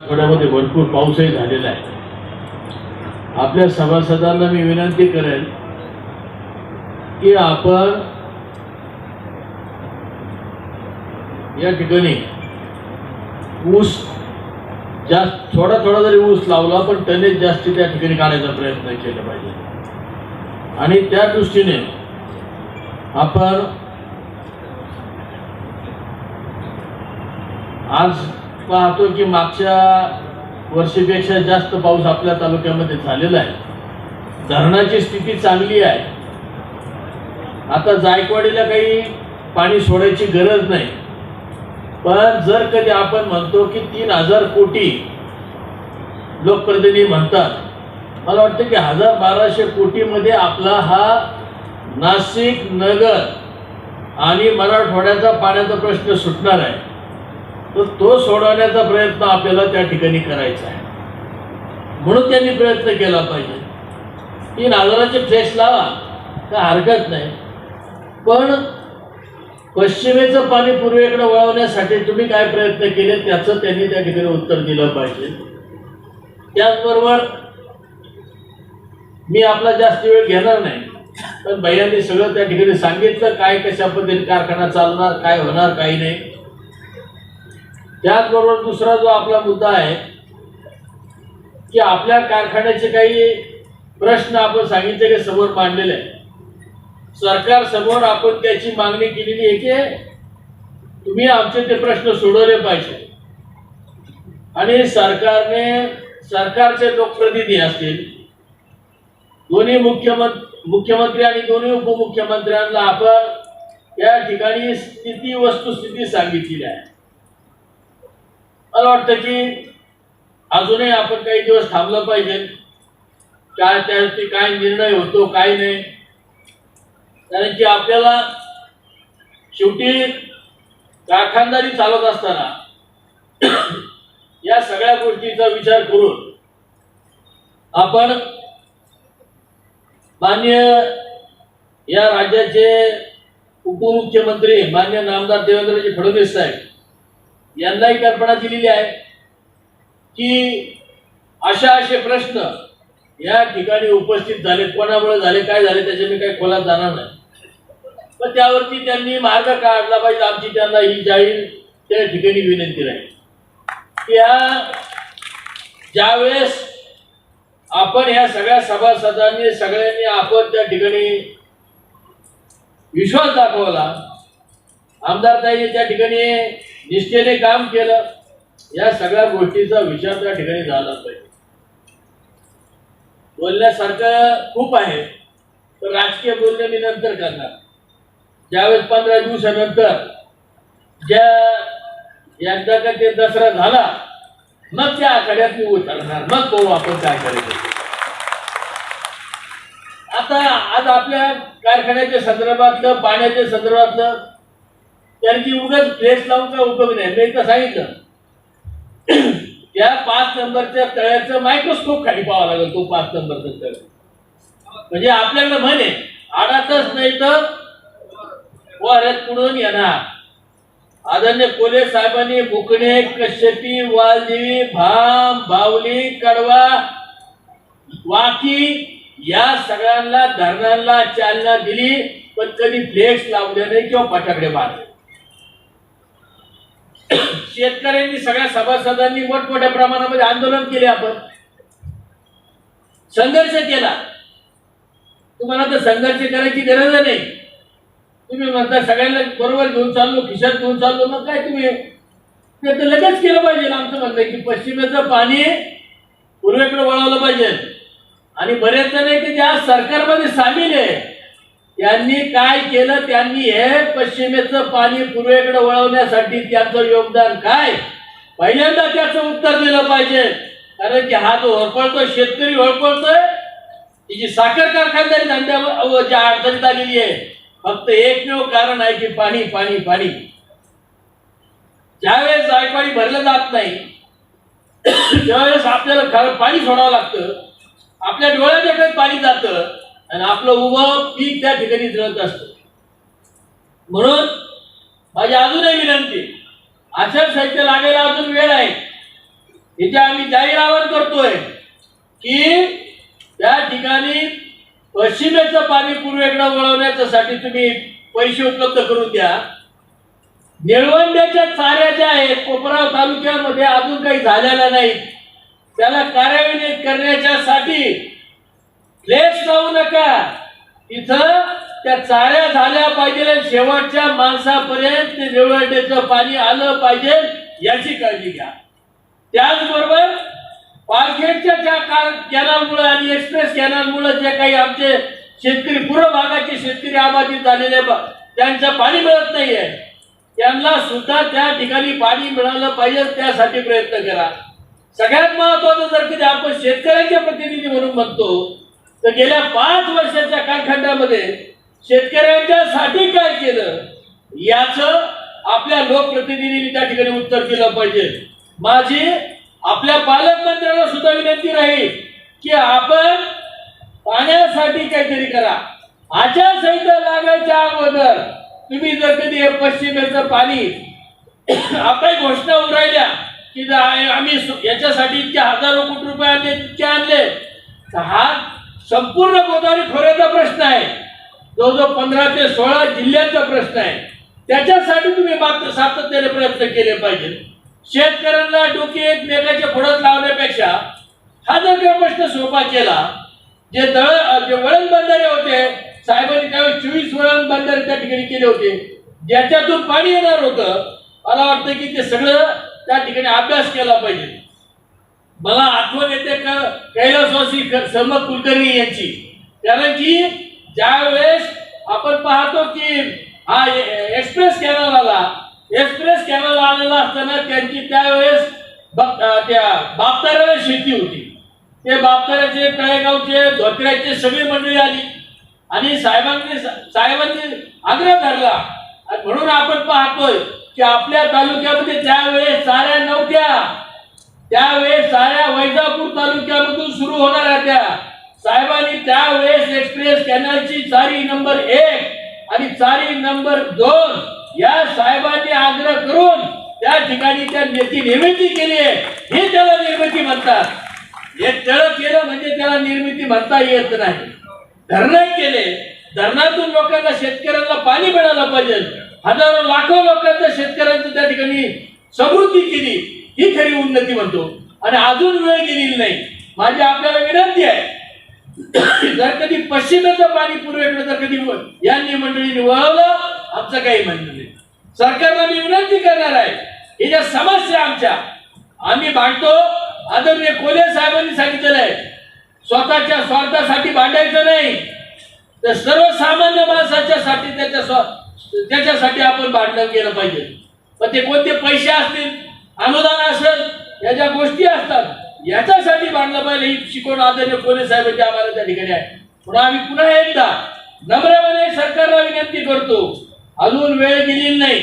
आठवड्यामध्ये भरपूर पाऊसही झालेला आहे. आपल्या सभासदांना मी विनंती करेन की आपण या ठिकाणी ऊस जास्त थोडा थोडा जरी ऊस लावला पण टनेज जास्ती त्या ठिकाणी काढायचा प्रयत्न केला पाहिजे. आणि त्या दृष्टीने आपण आज पाहतो की मागच्या वर्षीपेक्षा जास्त पाऊस आपल्या तालुक्यामध्ये झालेला आहे. धरणाची स्थिती चांगली आहे. आता जायकवाडीला काही पाणी सोडायची गरज नाही. पण जर कधी आपण म्हणतो की तीन हजार कोटी लोकप्रतिनिधी म्हणतात मला वाटतं की हजार बाराशे कोटीमध्ये आपला हा नाशिक नगर आणि मराठवाड्याचा पाण्याचा प्रश्न सुटणार आहे. तर तो सोडवण्याचा प्रयत्न आपल्याला त्या ठिकाणी करायचा आहे. म्हणून त्यांनी प्रयत्न केला पाहिजे. तीन नागराचे फ्लेक्स लावा का हरकत नाही. पण पश्चिमेचं पाणी पूर्वेकडे वळवण्यासाठी तुम्ही काय प्रयत्न केले त्याचं त्यांनी त्या ठिकाणी उत्तर दिलं पाहिजे. त्याचबरोबर मी आपला जास्त वेळ घेणार नाही पण भैयांनी सगळं त्या ठिकाणी सांगितलं काय कशा पद्धतीने कारखाना चालणार काय होणार काही नाही. त्याचबरोबर दुसरा जो आपला मुद्दा आहे की आपल्या कारखान्याचे काही प्रश्न आपण सांगितले की समोर मांडलेले आहे सरकार समोर आपण त्याची मागणी केलेली आहे की तुम्ही आमचे ते प्रश्न सोडवले पाहिजे. आणि सरकारने सरकारचे लोकप्रतिनिधी असतील दोन्ही मुख्यमंत्री मुख्यमंत्री आणि दोन्ही उपमुख्यमंत्र्यांना आपण या ठिकाणी स्थिती वस्तुस्थिती सांगितलेली आहे. मला वाटतं की अजूनही आपण काही दिवस थांबलं पाहिजे. काय त्यावरती काय निर्णय होतो काय नाही. कारण की आपल्याला शेवटी कारखानदारी चालवत असताना या सगळ्या गोष्टीचा विचार करून आपण मान्य या राज्याचे उपमुख्यमंत्री मान्य नामदार देवेंद्रजी फडणवीस साहेब यांनाही कल्पना दिलेली आहे की अशा असे प्रश्न या ठिकाणी उपस्थित झाले कोणामुळे झाले काय झाले त्याच्या मी काही खोलात जाणार नाही. पण त्यावरती त्यांनी मार्ग काढला पाहिजे आमची त्यांना ही जाहीर त्या ठिकाणी विनंती राहील. की ह्या ज्यावेळेस आपण ह्या सगळ्या सभासदांनी सगळ्यांनी आपण त्या ठिकाणी विश्वास दाखवला आमदारताईने त्या ठिकाणी निष्ठेने काम केलं. या सगळ्या गोष्टीचा विचार त्या ठिकाणी झाला पाहिजे. बोलण्यासारखं खूप आहे पण राजकीय बोलणे मी नंतर करणार. ज्यावेळेस पंधरा दिवसानंतर ज्या एकदा का ते दसरा झाला मग त्या आखाड्यात मी उतरणार. मग पाहू आपण काय करायचं? आता आज आपल्या कारखान्याच्या संदर्भातलं पाण्याच्या संदर्भातलं त्यांची उगाच फ्लेस लावून काय उपयोग नाही. मी एकदा सांगितलं. त्या पाच नंबरच्या तळ्याचं मायक्रोस्कोप खाली पाहावं लागेल तो पाच नंबरचा तळ. म्हणजे आपल्याकडे म्हणे आडातच नाही तर वाऱ्यात पुढून येणार. आदरणीय कोले साहेबांनी बुकणे कश्यपी वालदेवी भाम बावली कडवा वाकी या सगळ्यांना धरणांना चालना दिली पण कधी फ्लेक्स लावले नाही किंवा फटाकडे मारले. शेतकऱ्यांनी सगळ्या सभासदांनी मोठमोठ्या प्रमाणामध्ये आंदोलन केले आपण. संघर्ष केला. तुम्हाला तर संघर्ष करायची गरज नाही. तुम्ही म्हणता सगळ्यांना बरोबर घेऊन चाललो खिशात घेऊन चाललो मग काय तुम्ही? ते तर लगेच केलं पाहिजे आमचं म्हणणं की पश्चिमेचं पाणी पूर्वेकडे वळवलं पाहिजे. आणि बरेच जण आहे की ज्या सरकारमध्ये सामील आहे. त्यांनी काय केलं? त्यांनी हे पश्चिमेचं पाणी पूर्वेकडे वळवण्यासाठी त्यांचं योगदान काय? पहिल्यांदा त्याचं उत्तर दिलं पाहिजे. कारण की हा जो होरपळतोय शेतकरी होरपळतोय तिची साखर कारखानदारी धंद्यावर ज्या अडचणीत आलेली आहे. फक्त एकमेव कारण आहे की पाणी पाणी पाणी. ज्यावेळेस जायकवाडी भरलं जात नाही त्यावेळेस आपल्याला खरं पाणी सोडावं लागतं. आपल्या डोळ्यादेखत पाणी जातं. आणि आपलं उभं पीक त्या ठिकाणी जळत असतं. म्हणून माझी अजूनही विनंती आचारसंहिता लागायला अजून वेळ आहे. इथे आम्ही जाहीर आवाहन करतोय की त्या ठिकाणी पश्चिमेचं पाणी पूर्वेकडे वळवण्याच्यासाठी तुम्ही पैसे उपलब्ध करून द्या. निळवंड्याच्या चाऱ्या ज्या आहेत कोपराव तालुक्यामध्ये अजून काही झालेल्या नाहीत. त्याला कार्यान्वित करण्याच्यासाठी लेस जाऊ नका. इथं त्या चाऱ्या झाल्या पाहिजे शेवटच्या माणसापर्यंत ते निवडण्याचं पाणी आलं पाहिजे याची काळजी घ्या. त्याचबरोबर पालखेडच्या ज्या कॅनलमुळे आणि एक्सप्रेस कॅनलमुळे जे काही आमचे शेतकरी पूर्व भागाचे शेतकरी आबाधित झालेले त्यांचं पाणी मिळत नाहीये. त्यांना सुद्धा त्या ठिकाणी पाणी मिळालं पाहिजे त्यासाठी प्रयत्न करा. सगळ्यात महत्वाचं जर कधी आपण शेतकऱ्यांचे प्रतिनिधी म्हणून म्हणतो तर गेल्या पाच वर्षाच्या कालखंडामध्ये शेतकऱ्यांच्यासाठी काय केलं याच आपल्या लोकप्रतिनिधींनी त्या ठिकाणी उत्तर दिलं पाहिजे. माझी आपल्या पालकमंत्र्यांना सुद्धा विनंती राहील की आपण पाण्यासाठी काहीतरी करा. आचारसंहिता लागायच्या अगोदर तुम्ही जर कधी हे पश्चिमेचं पाणी आपल्या घोषणा उरायल्या की आम्ही याच्यासाठी इतके हजारो कोटी रुपये आणले इतके आणले. तर हा संपूर्ण गोदावरी खोऱ्याचा प्रश्न आहे. जवळजवळ पंधरा ते सोळा जिल्ह्यांचा प्रश्न आहे. त्याच्यासाठी तुम्ही मात्र सातत्याने प्रयत्न केले पाहिजे शेतकऱ्यांना डोके एकमेकाच्या पुढत लावण्यापेक्षा हा जर काही प्रश्न सोपा केला जे दळ जे वळण बंधारे होते साहेबांनी त्यावेळेस चोवीस वळण बंधारे त्या ठिकाणी केले होते. ज्याच्यातून पाणी येणार होतं मला वाटतं की ते सगळं त्या ठिकाणी अभ्यास केला पाहिजे. मला आठवण येते का? कैलासवासी क- कुलकर्णी यांची. कारण की ज्यावेळेस आपण पाहतो की हा एक्सप्रेस कॅनल आला. एक्सप्रेस कॅनल आलेला असताना त्यांची त्यावेळेस त्या बापताऱ्याला शेती होती. ते बापताऱ्याचे तळेगावचे धोत्र्याचे सगळी मंडळी आली. आणि साहेबांनी साहेबांनी आग्रह धरला. म्हणून आपण पाहतोय की आपल्या तालुक्यामध्ये त्यावेळेस चाऱ्या नव्हत्या. त्यावेळेस साऱ्या वैजापूर तालुक्यामधून सुरू होणाऱ्या त्या. साहेबांनी त्यावेळेस एक्सप्रेस कॅनलची चारी नंबर एक आणि चारी नंबर दोन या साहेबांनी आग्रह करून त्या ठिकाणी त्या नेती निर्मिती केली आहे. हे त्याला निर्मिती म्हणतात. हे तळ केलं म्हणजे त्याला निर्मिती म्हणता येत नाही. धरणं केले. धरणातून लोकांना शेतकऱ्यांना पाणी मिळालं पाहिजे. हजारो लाखो लोकांच्या शेतकऱ्यांचं त्या ठिकाणी समृद्धी केली. ही खरी उन्नती म्हणतो. आणि अजून वेळ गेलेली नाही. माझी आपल्याला विनंती आहे. जर कधी पश्चिमेचं पाणी पूर्वेकडे जर कधी या यांनी मंडळीने वळवलं आमचं काही म्हणणं नाही. सरकारला मी विनंती करणार आहे. हे ज्या समस्या आमच्या आम्ही भांडतो. आदरणीय कोले साहेबांनी सांगितलेलं आहे. स्वतःच्या स्वार्थासाठी भांडायचं नाही. तर सर्वसामान्य माणसाच्या साठी त्याच्या स्व- त्याच्यासाठी आपण भांडण केलं पाहिजे. पण ते कोणते पैसे असतील अनुदान असेल या ज्या गोष्टी असतात याच्यासाठी बांधलं पाहिजे ही शिकवण आदरणीय कोले साहेबांची आम्हाला त्या ठिकाणी आहे. पुन्हा आम्ही पुन्हा एकदा नम्रपणे सरकारला विनंती करतो अजून वेळ गेलेली नाही.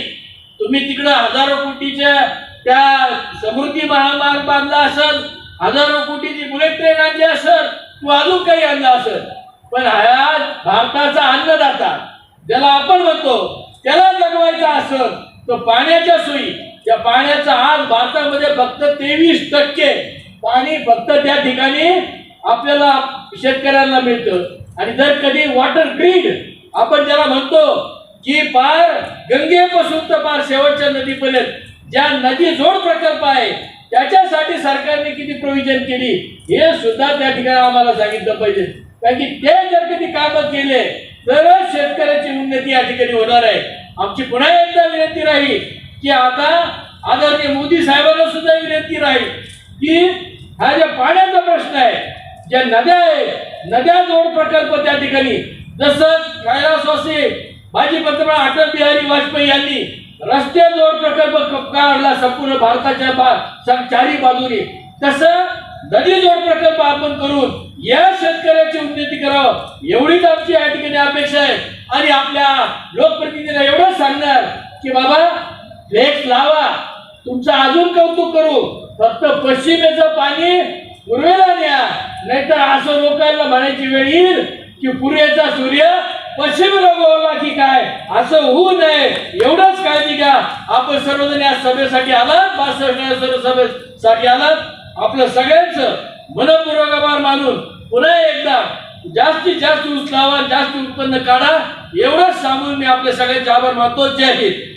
तुम्ही तिकडं हजारो कोटीच्या त्या समृद्धी महामार्ग बांधला असेल हजारो कोटीची बुलेट ट्रेन आणली असेल किंवा अजून काही आणलं असेल पण हा भारताचा अन्नदाता ज्याला आपण म्हणतो त्याला जगवायचा असेल तर पाण्याच्या सोयी त्या पाण्याचा आज भारतामध्ये फक्त तेवीस टक्के पाणी फक्त त्या ठिकाणी आपल्याला शेतकऱ्यांना मिळतं. आणि जर कधी वॉटर ग्रीड आपण ज्याला म्हणतो की पार गंगेपासून तर पार शेवटच्या नदीपर्यंत ज्या नदी जोड प्रकल्प आहे त्याच्यासाठी सरकारने किती प्रोव्हिजन केली हे सुद्धा त्या ठिकाणी आम्हाला सांगितलं पाहिजे. कारण की ते जर कधी कामं केले तरच शेतकऱ्याची उन्नती या ठिकाणी होणार आहे. आमची पुन्हा एकदा विनंती राहील की आता आदरणीय मोदी साहेबांना सुद्धा विनंती राहील की हा ज्या पाण्याचा प्रश्न आहे ज्या नद्या आहेत नद्या जोड प्रकल्प त्या ठिकाणी जसं कैलासवासी माजी पंतप्रधान अटल बिहारी वाजपेयी यांनी रस्ते जोड प्रकल्प काढला संपूर्ण भारताच्या बा चारी बाजूने. तसं नदी जोड प्रकल्प आपण करून या शेतकऱ्याची उन्नती करावं एवढीच आमची या ठिकाणी अपेक्षा आहे. आणि आपल्या लोकप्रतिनिधीला एवढंच सांगणार की बाबा फ्लेक्स लावा. तुमचं अजून कौतुक करू. फक्त पश्चिमेचं पाणी पूर्वेला न्या. नाहीतर असं लोकांना म्हणायची वेळ येईल की पूर्वेचा सूर्य पश्चिमेला गोवला की काय? असं होऊ नये. एवढंच काळजी घ्या. आपण सर्वजण या सभेसाठी आलात. बासष्ट सभेसाठी आलात. आपलं सगळ्यांचं मनपूर्वक आभार मानून पुन्हा एकदा जास्तीत जास्त ऊस लावा जास्त उत्पन्न काढा. एवढंच सांगून मी आपल्या सगळ्यांचे आभार मानतो. जय हिंद.